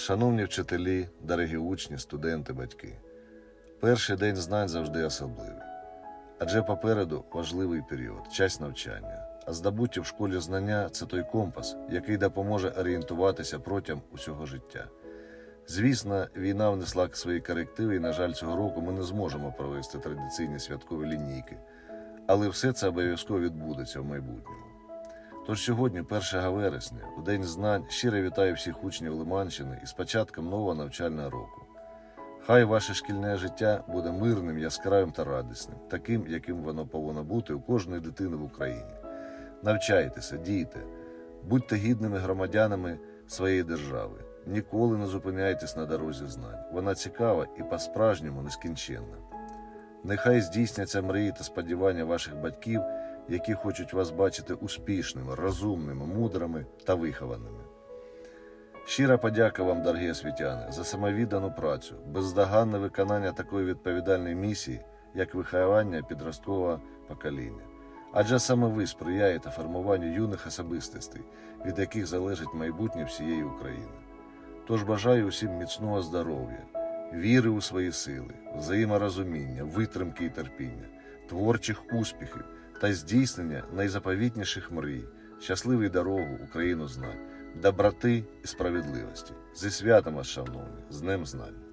Шановні вчителі, дорогі учні, студенти, батьки, перший день знань завжди особливий. Адже попереду важливий період, час навчання. А здобуті в школі знання це той компас, який допоможе орієнтуватися протягом усього життя. Звісно, війна внесла свої корективи, і, на жаль, цього року ми не зможемо провести традиційні святкові лінійки. Але все це обов'язково відбудеться в майбутньому. Тож сьогодні, 1 вересня, у День знань, щиро вітаю всіх учнів Лиманщини із початком нового навчального року. Хай ваше шкільне життя буде мирним, яскравим та радісним, таким, яким воно повинно бути у кожної дитини в Україні. Навчайтеся, дійте, будьте гідними громадянами своєї держави. Ніколи не зупиняйтесь на дорозі знань. Вона цікава і по-справжньому нескінченна. Нехай здійсняться мрії та сподівання ваших батьків, які хочуть вас бачити успішними, розумними, мудрими та вихованими. Щира подяка вам, дорогі освітяни, за самовіддану працю, бездоганне виконання такої відповідальної місії, як виховання підросткового покоління. Адже саме ви сприяєте формуванню юних особистостей, від яких залежить майбутнє всієї України. Тож бажаю усім міцного здоров'я, віри у свої сили, взаєморозуміння, витримки і терпіння, творчих успіхів та здійснення найзаповітніших мрій, щасливий дорогу Україну знань, доброти і справедливості. Зі святом вас, шановні, з Днем знань!